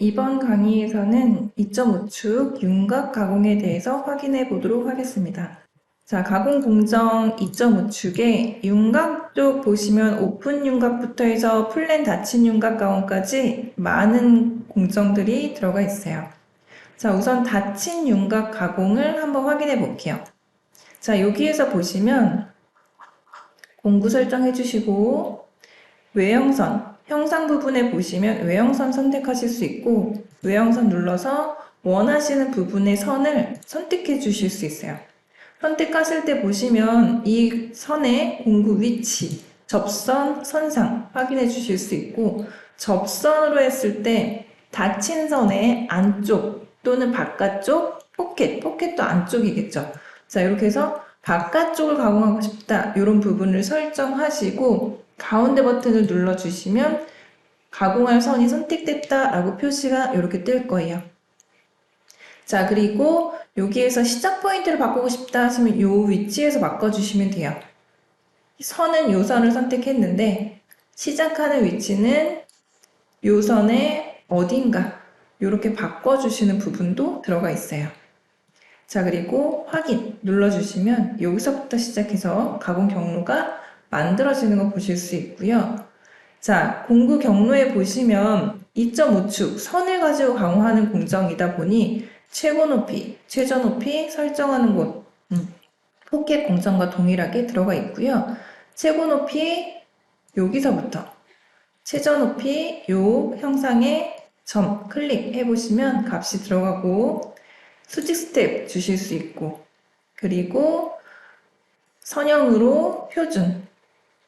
이번 강의에서는 2.5축 윤곽 가공에 대해서 확인해 보도록 하겠습니다. 자, 가공 공정 2.5축에 윤곽 쪽 보시면 오픈 윤곽부터 해서 플랜 닫힌 윤곽 가공까지 많은 공정들이 들어가 있어요. 자, 우선 닫힌 윤곽 가공을 한번 확인해 볼게요. 자, 여기에서 보시면 공구 설정해 주시고 외형선, 형상 부분에 보시면 외형선 선택하실 수 있고 외형선 눌러서 원하시는 부분의 선을 선택해 주실 수 있어요. 선택하실 때 보시면 이 선의 공구 위치, 접선, 선상 확인해 주실 수 있고 접선으로 했을 때 닫힌 선의 안쪽 또는 바깥쪽 포켓, 포켓도 안쪽이겠죠. 자, 이렇게 해서 바깥쪽을 가공하고 싶다. 이런 부분을 설정하시고 가운데 버튼을 눌러주시면 가공할 선이 선택됐다 라고 표시가 이렇게 뜰 거예요. 자, 그리고 여기에서 시작 포인트를 바꾸고 싶다 하시면 이 위치에서 바꿔주시면 돼요. 선은 요 선을 선택했는데 시작하는 위치는 요 선의 어딘가 이렇게 바꿔주시는 부분도 들어가 있어요. 자, 그리고 확인 눌러주시면 여기서부터 시작해서 가공 경로가 만들어지는 거 보실 수 있고요. 자, 공구 경로에 보시면 2.5축 선을 가지고 가공하는 공정이다 보니 최고 높이, 최저 높이 설정하는 곳, 음, 포켓 공정과 동일하게 들어가 있고요. 최고 높이 여기서부터 최저 높이 요 형상에 점 클릭해 보시면 값이 들어가고 수직 스텝 주실 수 있고 그리고 선형으로 표준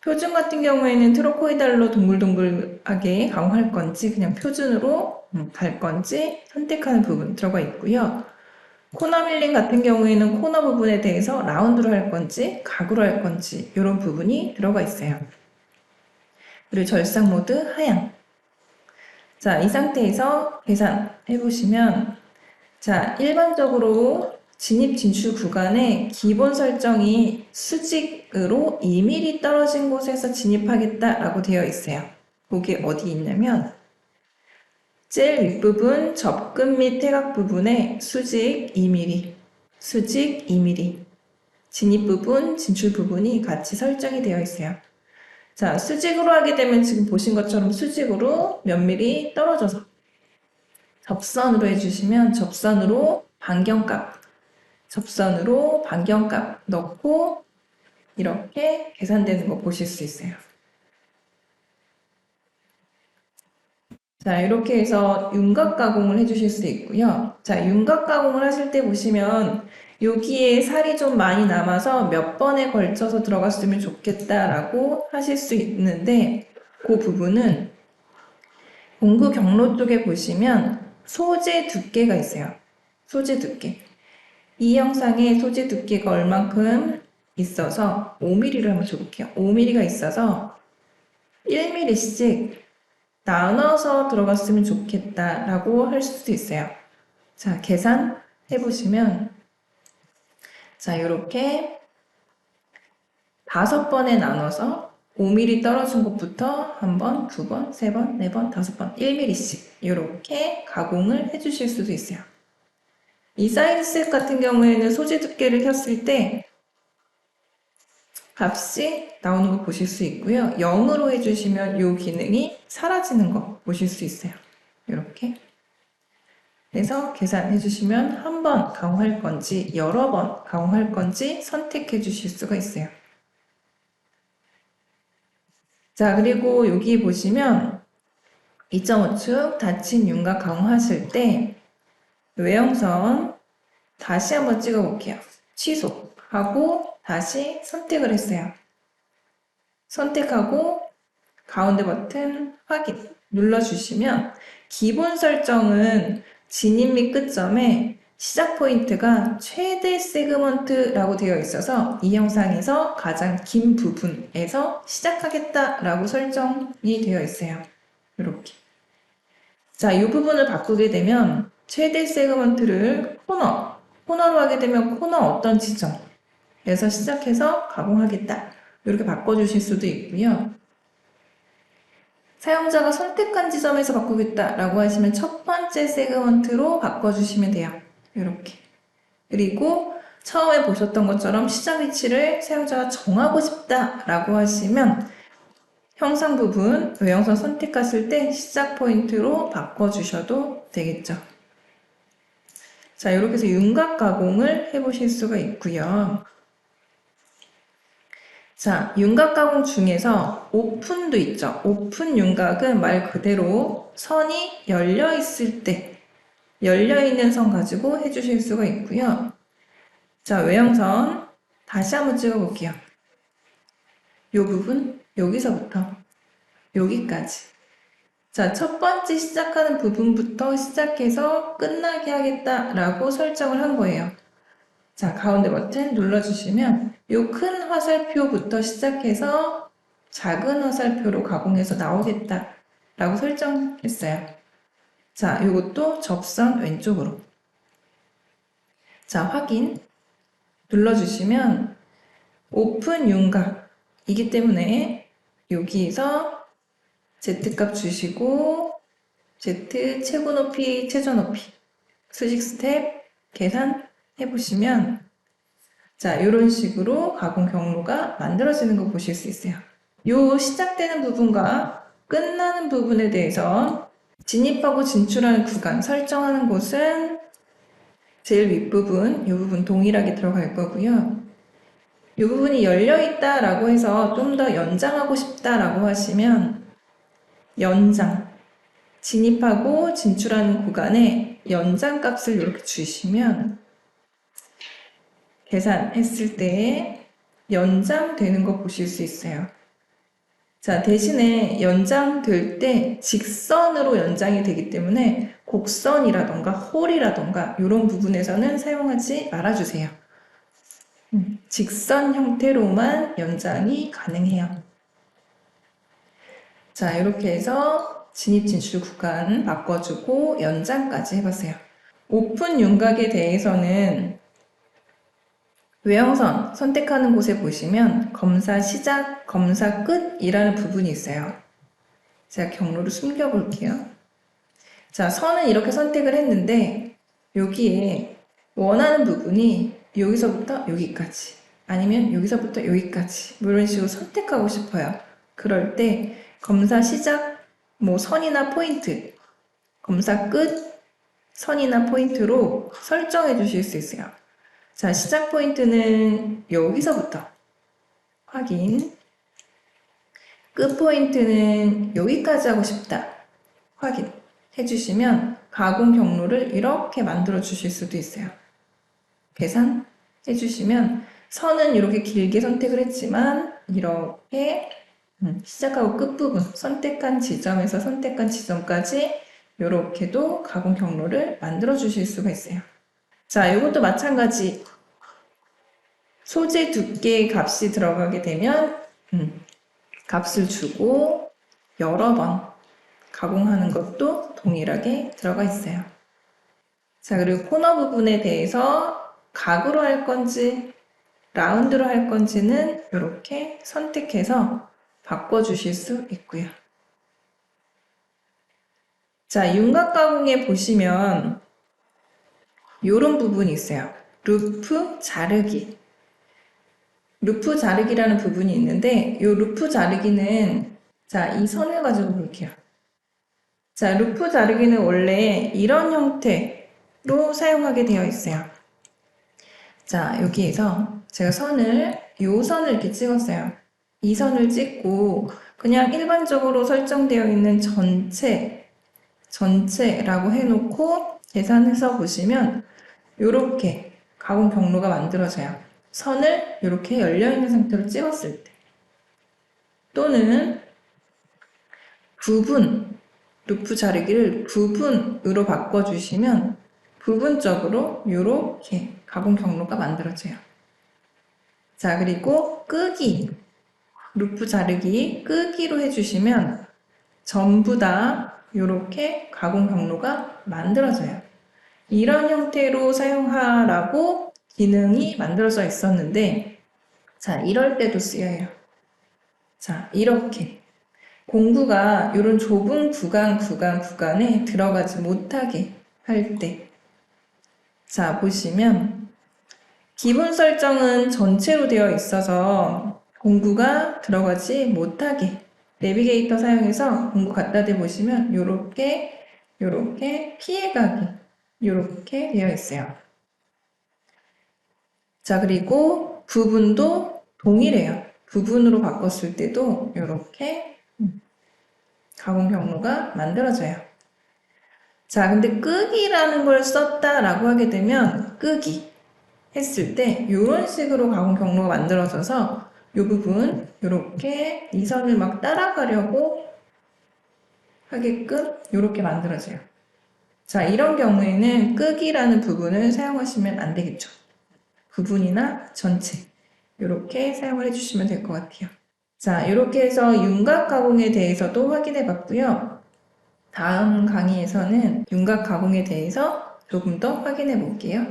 표준 같은 경우에는 트로코이달로 동글동글하게 가공할 건지 그냥 표준으로 음, 갈 건지 선택하는 부분 들어가 있고요. 코너 밀링 같은 경우에는 코너 부분에 대해서 라운드로 할 건지 가구로 할 건지 이런 부분이 들어가 있어요. 그리고 절삭 모드 하향. 자, 이 상태에서 계산해 보시면 자, 일반적으로 진입 진출 구간의 기본 설정이 수직으로 2mm 떨어진 곳에서 진입하겠다라고 되어 있어요. 그게 어디 있냐면 제일 윗부분 접근 및 태각 부분에 수직 2mm, 수직 2mm, 진입 부분, 진출 부분이 같이 설정이 되어 있어요. 자, 수직으로 하게 되면 지금 보신 것처럼 수직으로 몇 미리 떨어져서 접선으로 해주시면 접선으로 반경값, 접선으로 반경값 넣고 이렇게 계산되는 거 보실 수 있어요. 자, 이렇게 해서 윤곽 가공을 해주실 수 있고요. 자, 윤곽 가공을 하실 때 보시면 여기에 살이 좀 많이 남아서 몇 번에 걸쳐서 들어갔으면 좋겠다라고 하실 수 있는데 그 부분은 공구 경로 쪽에 보시면 소재 두께가 있어요. 소재 두께. 이 영상에 소재 두께가 얼만큼 있어서 5mm를 한번 줘볼게요. 5mm가 있어서 1mm씩 나눠서 들어갔으면 좋겠다라고 할 수도 있어요. 자, 계산 해 보시면 자, 이렇게 다섯 번에 나눠서 5mm 떨어진 곳부터 한 번, 두 번, 세 번, 네 번, 다섯 번, 1mm씩 이렇게 가공을 해주실 수도 있어요. 이 사이드 셋 같은 경우에는 소재 두께를 켰을 때 값이 나오는 거 보실 수 있고요. 0으로 해주시면 이 기능이 사라지는 거 보실 수 있어요. 이렇게. 그래서 계산해 주시면 한 번 가공할 건지 여러 번 가공할 건지 선택해 주실 수가 있어요. 자, 그리고 여기 보시면 2.5축 닫힌 윤곽 가공하실 때 외형선 다시 한번 찍어 볼게요. 취소 하고 다시 선택을 했어요. 선택하고 가운데 버튼 확인 눌러주시면 기본 설정은 진입 및 끝점에 시작 포인트가 최대 세그먼트라고 되어 있어서 이 영상에서 가장 긴 부분에서 시작하겠다라고 설정이 되어 있어요. 이렇게. 자, 이 부분을 바꾸게 되면 최대 세그먼트를 코너, 코너로 하게 되면 코너 어떤 지점에서 시작해서 가공하겠다. 이렇게 바꿔주실 수도 있고요. 사용자가 선택한 지점에서 바꾸겠다라고 하시면 첫 번째 세그먼트로 바꿔주시면 돼요. 이렇게. 그리고 처음에 보셨던 것처럼 시작 위치를 사용자가 정하고 싶다라고 하시면 형상 부분 외형선 선택하실 때 시작 포인트로 바꿔주셔도 되겠죠. 자, 이렇게 해서 윤곽 가공을 해보실 수가 있고요. 자, 윤곽 가공 중에서 오픈도 있죠. 오픈 윤곽은 말 그대로 선이 열려 있을 때 열려 있는 선 가지고 해주실 수가 있고요. 자, 외형선 다시 한번 찍어볼게요. 요 부분 여기서부터 여기까지. 자, 첫 번째 시작하는 부분부터 시작해서 끝나게 하겠다라고 설정을 한 거예요. 자, 가운데 버튼 눌러주시면 요 큰 화살표부터 시작해서 작은 화살표로 가공해서 나오겠다라고 설정했어요. 자, 요것도 접선 왼쪽으로. 자, 확인 눌러주시면 오픈 윤곽이기 때문에 여기에서 Z값 주시고 Z 최고 높이, 최저 높이 수직 스텝 계산 해보시면 자 이런 식으로 가공 경로가 만들어지는 거 보실 수 있어요. 요 시작되는 부분과 끝나는 부분에 대해서 진입하고 진출하는 구간 설정하는 곳은 제일 윗부분, 이 부분 동일하게 들어갈 거고요. 이 부분이 열려 있다 라고 해서 좀 더 연장하고 싶다 라고 하시면 연장 진입하고 진출하는 구간에 연장 값을 이렇게 주시면 계산했을 때 연장되는 거 보실 수 있어요. 자, 대신에 연장될 때 직선으로 연장이 되기 때문에 곡선이라던가 홀이라던가 이런 부분에서는 사용하지 말아주세요. 음, 직선 형태로만 연장이 가능해요. 자, 이렇게 해서 진입 진출 구간 바꿔주고 연장까지 해보세요. 오픈 윤곽에 대해서는 외형선 선택하는 곳에 보시면 검사 시작, 검사 끝이라는 부분이 있어요. 제가 경로를 숨겨 볼게요. 자, 선은 이렇게 선택을 했는데 여기에 원하는 부분이 여기서부터 여기까지 아니면 여기서부터 여기까지 뭐 이런 식으로 선택하고 싶어요. 그럴 때 검사 시작, 뭐 선이나 포인트, 검사 끝, 선이나 포인트로 설정해 주실 수 있어요. 자, 시작 포인트는 여기서부터 확인. 끝 포인트는 여기까지 하고 싶다. 확인. 해주시면 가공 경로를 이렇게 만들어 주실 수도 있어요. 계산 해 주시면 선은 이렇게 길게 선택을 했지만 이렇게 음, 시작하고 끝부분 선택한 지점에서 선택한 지점까지 이렇게도 가공 경로를 만들어 주실 수가 있어요. 자, 이것도 마찬가지. 소재 두께의 값이 들어가게 되면 음, 값을 주고 여러 번 가공하는 것도 동일하게 들어가 있어요. 자, 그리고 코너 부분에 대해서 각으로 할 건지 라운드로 할 건지는 이렇게 선택해서 바꿔주실 수 있고요. 자, 윤곽 가공에 보시면 이런 부분이 있어요. 루프 자르기. 루프 자르기라는 부분이 있는데 이 루프 자르기는 자, 이 선을 가지고 볼게요. 자, 루프 자르기는 원래 이런 형태로 사용하게 되어 있어요. 자, 여기에서 제가 선을 이 선을 이렇게 찍었어요. 이 선을 찍고 그냥 일반적으로 설정되어 있는 전체 전체라고 해놓고 계산해서 보시면 이렇게 가공 경로가 만들어져요. 선을 이렇게 열려있는 상태로 찍었을 때 또는 부분, 루프 자르기를 부분으로 바꿔주시면 부분적으로 이렇게 가공 경로가 만들어져요. 자, 그리고 끄기, 루프 자르기 끄기로 해주시면 전부 다 이렇게 가공 경로가 만들어져요. 이런 형태로 사용하라고 기능이 만들어져 있었는데, 자, 이럴 때도 쓰여요. 자, 이렇게. 공구가 이런 좁은 구간, 구간, 구간에 들어가지 못하게 할 때. 자, 보시면 기본 설정은 전체로 되어 있어서 공구가 들어가지 못하게 내비게이터 사용해서 공구 갖다 대 보시면 요렇게 요렇게 피해가기 요렇게 되어 있어요. 자, 그리고 부분도 동일해요. 부분으로 바꿨을 때도 요렇게 음, 가공 경로가 만들어져요. 자, 근데 끄기라는 걸 썼다라고 하게 되면 끄기 했을 때 이런 식으로 가공 경로가 만들어져서 이 부분 이렇게 이 선을 막 따라가려고 하게끔 이렇게 만들어져요. 자, 이런 경우에는 끄기라는 부분을 사용하시면 안 되겠죠. 부분이나 전체 이렇게 사용을 해주시면 될 것 같아요. 자, 이렇게 해서 윤곽 가공에 대해서도 확인해 봤고요. 다음 강의에서는 윤곽 가공에 대해서 조금 더 확인해 볼게요.